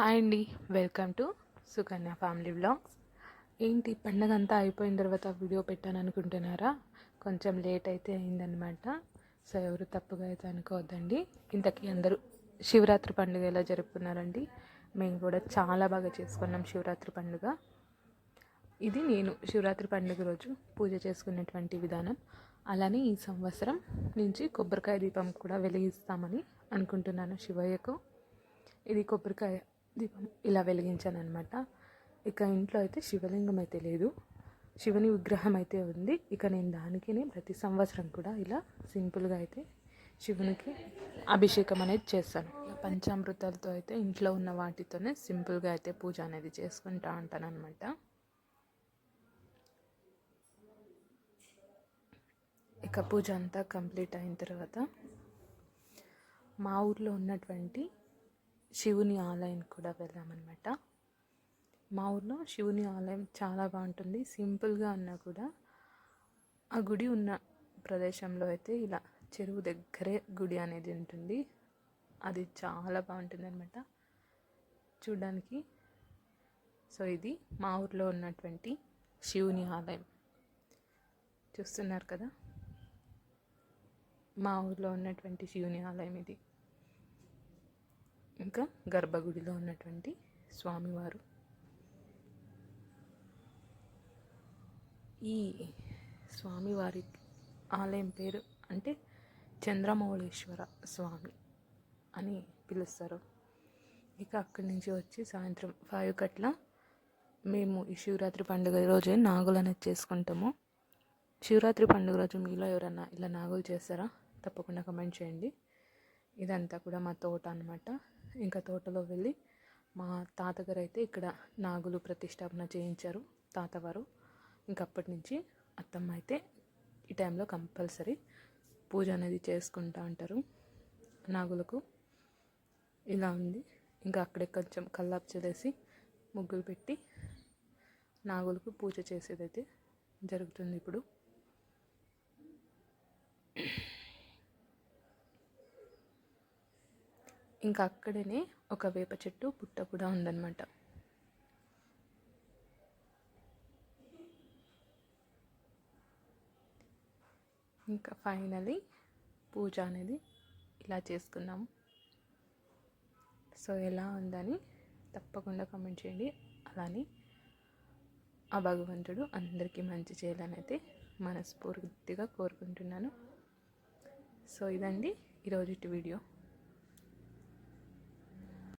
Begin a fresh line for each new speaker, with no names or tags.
Hi అండి. Welcome to Sukanya family blogs ఏంటి పండగ అంతా అయిపోయిన తర్వాత వీడియో పెట్టాను అనుకుంటున్నారా కొంచెం లేట్ అయితే అయిందనమాట సో ఎవరు తప్పుగా అయితే అనుకోవద్దండి. ఇంతకీ అందరూ శివరాత్రి పండుగ ఎలా జరుపుకున్నారండి? మేము కూడా చాలా బాగా చేసుకున్నాం శివరాత్రి పండుగ. ఇది నేను శివరాత్రి పండుగ రోజు పూజ చేసుకునేటువంటి విధానం. అలానే ఈ సంవత్సరం నుంచి కొబ్బరికాయ దీపం కూడా వెలిగిస్తామని అనుకుంటున్నాను శివయ్యకు. ఇది కొబ్బరికాయ దీపం ఇలా వెలిగించాను అనమాట ఇక ఇంట్లో అయితే శివలింగం అయితే లేదు. శివుని విగ్రహం అయితే ఉంది. ఇక నేను దానికినే ప్రతి సంవత్సరం కూడా ఇలా సింపుల్గా అయితే శివునికి అభిషేకం అనేది చేస్తాను. పంచామృతాలతో అయితే ఇంట్లో ఉన్న వాటితోనే సింపుల్గా అయితే పూజ అనేది చేసుకుంటా ఉంటాను అనమాట ఇక పూజ అంతా కంప్లీట్ అయిన తర్వాత మా ఊర్లో ఉన్నటువంటి శివుని ఆలయం కూడా వెళ్ళామన్నమాట మా ఊర్లో శివుని ఆలయం చాలా బాగుంటుంది. సింపుల్గా ఉన్నా కూడా ఆ గుడి ఉన్న ప్రదేశంలో అయితే ఇలా చెరువు దగ్గరే గుడి అనేది ఉంటుంది. అది చాలా బాగుంటుంది అనమాట చూడడానికి. సో ఇది మా ఊర్లో ఉన్నటువంటి శివుని ఆలయం. చూస్తున్నారు కదా? మా ఊర్లో ఉన్నటువంటి శివుని ఆలయం ఇది. ఇంకా గర్భగుడిలో ఉన్నటువంటి స్వామివారు. ఈ స్వామివారి ఆలయం పేరు అంటే చంద్రమౌళేశ్వర స్వామి అని పిలుస్తారు. ఇక అక్కడి నుంచి వచ్చి సాయంత్రం ఫైవ్ కట్ల మేము ఈ శివరాత్రి పండుగ రోజే నాగులు అనేది చేసుకుంటాము. శివరాత్రి పండుగ రోజు మీలో ఎవరన్నా ఇలా నాగులు చేస్తారా? తప్పకుండా కమెంట్ చేయండి. ఇదంతా కూడా మా తోట అనమాట ఇంకా తోటలో వెళ్ళి మా తాతగారు అయితే ఇక్కడ నాగులు ప్రతిష్టాపన చేయించారు తాతవారు. ఇంకా అప్పటి నుంచి అత్తమ్మ అయితే ఈ టైంలో కంపల్సరీ పూజ అనేది చేసుకుంటా అంటారు నాగులకు ఇలా ఉంది. ఇంకా అక్కడే కొంచెం కల్లాపు చల్లేసి ముగ్గులు పెట్టి నాగులకు పూజ చేసేదైతే జరుగుతుంది ఇప్పుడు. ఇంకా అక్కడనే ఒక వేప చెట్టు పుట్ట కూడా ఉందన్నమాట. ఇంకా ఫైనలీ పూజ అనేది ఇలా చేసుకున్నాము. సో ఎలా ఉందని తప్పకుండా కామెంట్ చేయండి. అలానే ఆ భగవంతుడు అందరికీ మంచి చేయాలని అయితే మనస్ఫూర్తిగా కోరుకుంటున్నాను. సో ఇదండి ఈరోజు వీడియో.